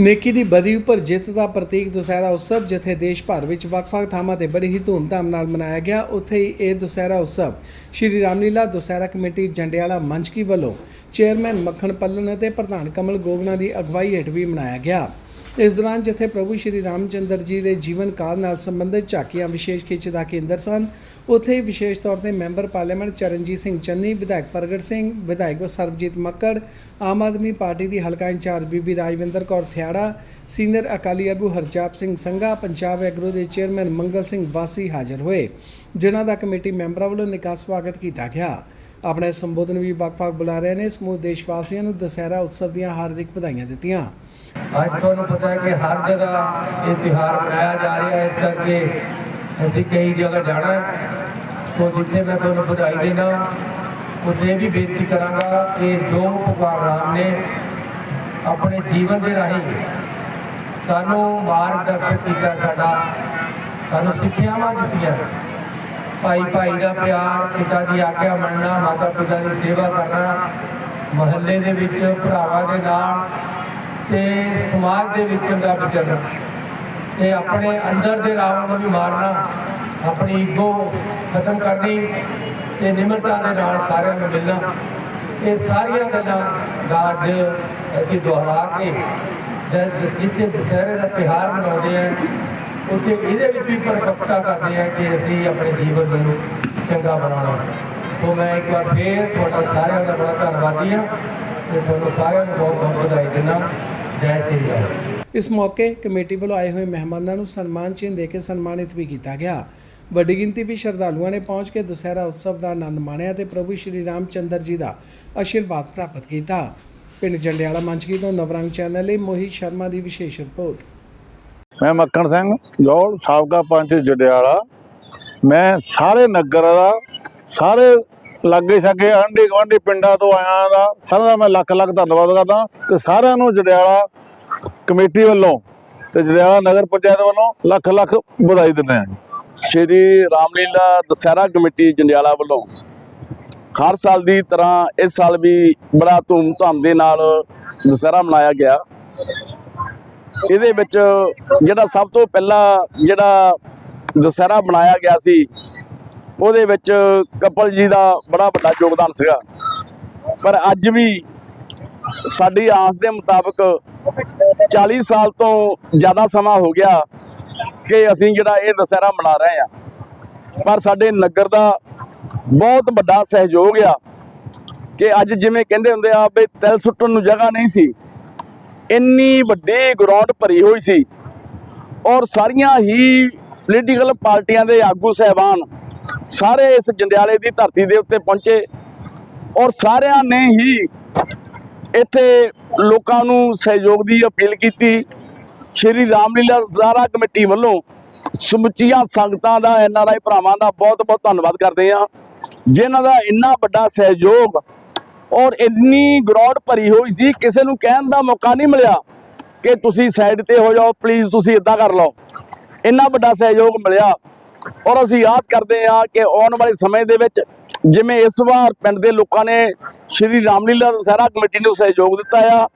ਨੇਕੀ ਦੀ ਬਦੀ ਉੱਪਰ ਜਿੱਤ ਦਾ ਪ੍ਰਤੀਕ ਦੁਸਹਿਰਾ ਉਤਸਵ, ਜਿੱਥੇ ਦੇਸ਼ ਭਰ ਵਿੱਚ ਵੱਖ-ਵੱਖ ਥਾਵਾਂ ਤੇ ਬੜੀ ਹੀ ਧੂਮਧਾਮ ਨਾਲ ਮਨਾਇਆ ਗਿਆ, ਉੱਥੇ ਹੀ ਇਹ ਦੁਸਹਿਰਾ ਉਤਸਵ ਸ਼੍ਰੀ ਰਾਮਲੀਲਾ ਦੁਸਹਿਰਾ ਕਮੇਟੀ ਜੰਡਿਆਲਾ ਮੰਚਕੀ ਵੱਲੋਂ ਚੇਅਰਮੈਨ ਮੱਖਣ ਪੱਲਨ ਅਤੇ ਪ੍ਰਧਾਨ ਕਮਲ ਗੋਗਨਾ ਦੀ ਅਗਵਾਈ ਹੇਠ ਵੀ ਮਨਾਇਆ ਗਿਆ। ਇਸ ਦੌਰਾਨ ਜਿੱਥੇ ਪ੍ਰਭੂ ਸ਼੍ਰੀ ਰਾਮਚੰਦਰ ਜੀ ਦੇ ਜੀਵਨ ਕਾਲ ਨਾਲ ਸੰਬੰਧਿਤ ਝਾਕੀਆਂ ਵਿਸ਼ੇਸ਼ ਖਿੱਚ ਦਾ ਕੇਂਦਰ ਸਨ, ਉੱਥੇ ਵਿਸ਼ੇਸ਼ ਤੌਰ ਤੇ ਮੈਂਬਰ ਪਾਰਲੀਮੈਂਟ ਚਰਨਜੀਤ ਸਿੰਘ ਚੰਨੀ, ਵਿਧਾਇਕ ਪ੍ਰਗਟ ਸਿੰਘ, ਵਿਧਾਇਕ ਸਰਬਜੀਤ ਮੱਕੜ, ਆਮ ਆਦਮੀ ਪਾਰਟੀ ਦੀ ਹਲਕਾ ਇੰਚਾਰਜ ਬੀਬੀ ਰਾਜਵਿੰਦਰ ਕੌਰ ਥਿਆੜਾ, ਸੀਨੀਅਰ ਅਕਾਲੀ ਆਗੂ ਹਰਜਾਪ ਸਿੰਘ ਸੰਘਾ, ਪੰਜਾਬ ਐਗਰੋ ਦੇ ਚੇਅਰਮੈਨ ਮੰਗਲ ਸਿੰਘ ਵਾਸੀ ਹਾਜ਼ਰ ਹੋਏ, ਜਿਨ੍ਹਾਂ ਦਾ ਕਮੇਟੀ ਮੈਂਬਰਾਂ ਵੱਲੋਂ ਨਿੱਘਾ ਸਵਾਗਤ ਕੀਤਾ ਗਿਆ। ਆਪਣੇ ਸੰਬੋਧਨ ਵੀ ਵੱਖ-ਵੱਖ ਬੁਲਾਰਿਆਂ ਨੇ ਸਮੂਹ ਦੇਸ਼ ਵਾਸੀਆਂ ਨੂੰ ਦੁਸਹਿਰਾ ਉਤਸਵ ਦੀਆਂ ਹਾਰਦਿਕ ਵਧਾਈਆਂ ਦਿੱਤੀਆਂ। ਅੱਜ ਤੁਹਾਨੂੰ ਪਤਾ ਹੈ ਕਿ ਹਰ ਜਗ੍ਹਾ ਇਹ ਤਿਉਹਾਰ ਮਨਾਇਆ ਜਾ ਰਿਹਾ ਹੈ। ਇਸ ਕਰਕੇ ਅਸੀਂ ਕਈ ਜਗ੍ਹਾ ਜਾਣਾ ਸੋ ਜਿੱਥੇ ਮੈਂ ਤੁਹਾਨੂੰ ਵਧਾਈ ਦੇਣਾ ਉੱਥੇ ਇਹ ਵੀ ਬੇਨਤੀ ਕਰਾਂਗਾ ਕਿ ਜੋ ਭਗਵਾਨ ਰਾਮ ਨੇ ਆਪਣੇ ਜੀਵਨ ਦੇ ਰਾਹੀਂ ਸਾਨੂੰ ਮਾਰਗਦਰਸ਼ਨ ਕੀਤਾ ਸਾਡਾ, ਸਾਨੂੰ ਸਿੱਖਿਆਵਾਂ ਦਿੱਤੀਆਂ। ਭਾਈ ਭਾਈ ਦਾ ਪਿਆਰ, ਪਿਤਾ ਦੀ ਆਗਿਆ ਮੰਨਣਾ, ਮਾਤਾ ਪਿਤਾ ਦੀ ਸੇਵਾ ਕਰਨਾ, ਮਹੱਲੇ ਦੇ ਵਿੱਚ ਭਰਾਵਾਂ ਦੇ ਨਾਲ ਤੇ ਸਮਾਜ ਦੇ ਵਿੱਚ ਚੰਗਾ ਵਿਚਰਨਾ ਤੇ ਆਪਣੇ ਅੰਦਰ ਦੇ ਰਾਵਣ ਨੂੰ ਵੀ ਮਾਰਨਾ, ਆਪਣੀ ਈਗੋ ਖਤਮ ਕਰਨੀ, ਤੇ ਨਿਮਰਤਾ ਦੇ ਨਾਲ ਸਾਰਿਆਂ ਨੂੰ ਮਿਲਣਾ। ਇਹ ਸਾਰੀਆਂ ਗੱਲਾਂ ਦਾ ਅੱਜ ਅਸੀਂ ਦੁਹਰਾ ਕੇ ਜਿੱਥੇ ਦੁਸਹਿਰੇ ਦਾ ਤਿਉਹਾਰ ਮਨਾਉਂਦੇ ਆ, ਉੱਥੇ ਇਹਦੇ ਵਿੱਚ ਵੀ ਪਰਪੱਕਤਾ ਕਰਦੇ ਆ ਕਿ ਅਸੀਂ ਆਪਣੇ ਜੀਵਨ ਨੂੰ ਚੰਗਾ ਬਣਾਉਣਾ। ਸੋ ਮੈਂ ਇੱਕ ਵਾਰ ਫੇਰ ਤੁਹਾਡਾ ਸਾਰਿਆਂ ਦਾ ਬੜਾ ਧੰਨਵਾਦੀ ਹਾਂ ਤੇ ਤੁਹਾਨੂੰ ਸਾਰਿਆਂ ਨੂੰ ਬਹੁਤ ਬਹੁਤ ਵਧਾਈ ਦਿੰਦਾ। ਜੈ ਸ਼੍ਰੀ ਰਾਮ। ਇਸ ਮੌਕੇ ਕਮੇਟੀ ਵੱਲੋਂ ਆਏ ਹੋਏ ਮਹਿਮਾਨਾਂ ਨੂੰ ਸਨਮਾਨ ਚਿੰਨ੍ਹ ਦੇ ਕੇ ਸਨਮਾਨਿਤ ਵੀ ਕੀਤਾ ਗਿਆ। ਵੱਡੀ ਗਿਣਤੀ ਵਿੱਚ ਸ਼ਰਧਾਲੂਆਂ ਨੇ ਪਹੁੰਚ ਕੇ ਦੁਸਹਿਰਾ ਉਤਸਵ ਦਾ ਆਨੰਦ ਮਾਣਿਆ ਤੇ ਪ੍ਰਭੂ ਸ਼੍ਰੀ ਰਾਮਚੰਦਰ ਜੀ ਦਾ ਆਸ਼ੀਰਵਾਦ ਪ੍ਰਾਪਤ ਕੀਤਾ। ਪਿੰਡ ਜੰਡਿਆਲਾ ਮੰਚਕੀ ਤੋਂ ਨਵਰੰਗ ਚੈਨਲ ਲਈ ਮੋਹਿਤ ਸ਼ਰਮਾ ਦੀ ਵਿਸ਼ੇਸ਼ ਰਿਪੋਰਟ। ਮੈਂ ਮੱਕੜ ਸਿੰਘ ਜੋਲ ਸਾਬਕਾ ਪੰਚ ਜੜਿਆਲਾ ਮੈਂ ਸਾਰੇ ਨਗਰ ਦਾ ਸਾਰੇ ਲਾਗੇ ਛਾਗੇ ਆਂਢੀ ਗੁਆਂਢੀ ਪਿੰਡਾਂ ਤੋਂ ਆਇਆ ਦਾ ਸਾਰਿਆਂ ਦਾ ਮੈਂ ਲੱਖ ਲੱਖ ਧੰਨਵਾਦ ਕਰਦਾ ਤੇ ਸਾਰਿਆਂ ਨੂੰ ਜੜਿਆਲਾ ਕਮੇਟੀ ਵੱਲੋਂ ਤੇ ਜੜਿਆਲਾ ਨਗਰ ਪੰਚਾਇਤ ਵੱਲੋਂ ਲੱਖ ਲੱਖ ਵਧਾਈ ਦਿੰਦੇ ਹਾਂ ਸ਼੍ਰੀ ਰਾਮਲੀਲਾ ਦੁਸਹਿਰਾ ਕਮੇਟੀ ਜੰਡਿਆਲਾ ਵੱਲੋਂ ਹਰ ਸਾਲ ਦੀ ਤਰ੍ਹਾਂ ਇਸ ਸਾਲ ਵੀ ਬੜਾ ਧੂਮ-ਧਾਮ ਦੇ ਨਾਲ ਦੁਸਹਿਰਾ ਮਨਾਇਆ ਗਿਆ। ਇਹਦੇ ਵਿੱਚ ਜਿਹੜਾ ਸਭ ਤੋਂ ਪਹਿਲਾਂ ਜਿਹੜਾ ਦੁਸਹਿਰਾ ਬਣਾਇਆ ਗਿਆ ਸੀ ਉਹਦੇ ਵਿੱਚ ਕਪਲ ਜੀ ਦਾ ਬੜਾ ਵੱਡਾ ਯੋਗਦਾਨ ਸੀਗਾ। ਪਰ ਅੱਜ ਵੀ ਸਾਡੀ ਆਸ ਦੇ ਮੁਤਾਬਕ 40 ਸਾਲ ਤੋਂ ਜ਼ਿਆਦਾ ਸਮਾਂ ਹੋ ਗਿਆ ਕਿ ਅਸੀਂ ਜਿਹੜਾ ਇਹ ਦੁਸਹਿਰਾ ਮਨਾ ਰਹੇ ਆ ਪਰ ਸਾਡੇ ਨਗਰ ਦਾ ਬਹੁਤ ਵੱਡਾ ਸਹਿਯੋਗ ਆ ਕਿ ਅੱਜ ਜਿਵੇਂ ਕਹਿੰਦੇ ਹੁੰਦੇ ਆ ਵੀ ਤਿਲ ਸੁੱਟਣ ਨੂੰ ਜਗ੍ਹਾ ਨਹੀਂ ਸੀ। ਇੰਨੀ ਵੱਡੀ ਗਰਾਊਂਡ ਭਰੀ ਹੋਈ ਸੀ ਔਰ ਸਾਰੀਆਂ ਹੀ ਪੋਲੀਟੀਕਲ ਪਾਰਟੀਆਂ ਦੇ ਆਗੂ ਸਹਿਬਾਨ ਸਾਰੇ ਇਸ ਜੰਡਿਆਲੇ ਦੀ ਧਰਤੀ ਦੇ ਉੱਤੇ ਪਹੁੰਚੇ ਔਰ ਸਾਰਿਆਂ ਨੇ ਹੀ ਇੱਥੇ ਲੋਕਾਂ ਨੂੰ ਸਹਿਯੋਗ ਦੀ ਅਪੀਲ ਕੀਤੀ। ਸ਼੍ਰੀ ਰਾਮਲੀਲਾ ਜ਼ਾਰਾ ਕਮੇਟੀ ਵੱਲੋਂ ਸਮੁੱਚੀਆਂ ਸੰਗਤਾਂ ਦਾ ਐਨਆਰਆਈ ਭਰਾਵਾਂ ਦਾ ਬਹੁਤ-ਬਹੁਤ ਧੰਨਵਾਦ ਕਰਦੇ ਹਾਂ। ਜਿਨ੍ਹਾਂ ਦਾ ਇੰਨਾ ਵੱਡਾ ਸਹਿਯੋਗ ਔਰ ਇੰਨੀ ਗਰੋਡ ਭਰੀ ਹੋਈ ਸੀ, ਕਿਸੇ ਨੂੰ ਕਹਿਣ ਦਾ ਮੌਕਾ ਨਹੀਂ ਮਿਲਿਆ ਕਿ ਤੁਸੀਂ ਸਾਈਡ ਤੇ ਹੋ ਜਾਓ ਪਲੀਜ਼ ਤੁਸੀਂ ਇਦਾਂ ਕਰ ਲਓ। ਇੰਨਾ ਵੱਡਾ ਸਹਿਯੋਗ ਮਿਲਿਆ। ਔਰ ਅਸੀਂ ਆਸ ਕਰਦੇ ਹਾਂ ਕਿ ਆਉਣ ਵਾਲੇ ਸਮੇਂ ਦੇ ਵਿੱਚ ਜਿਵੇਂ ਇਸ ਵਾਰ ਪਿੰਡ ਦੇ ਲੋਕਾਂ ਨੇ ਸ਼੍ਰੀ ਰਾਮਲੀਲਾ ਦੁਸਹਿਰਾ ਕਮੇਟੀ ਨੂੰ ਸਹਿਯੋਗ ਦਿੱਤਾ ਆ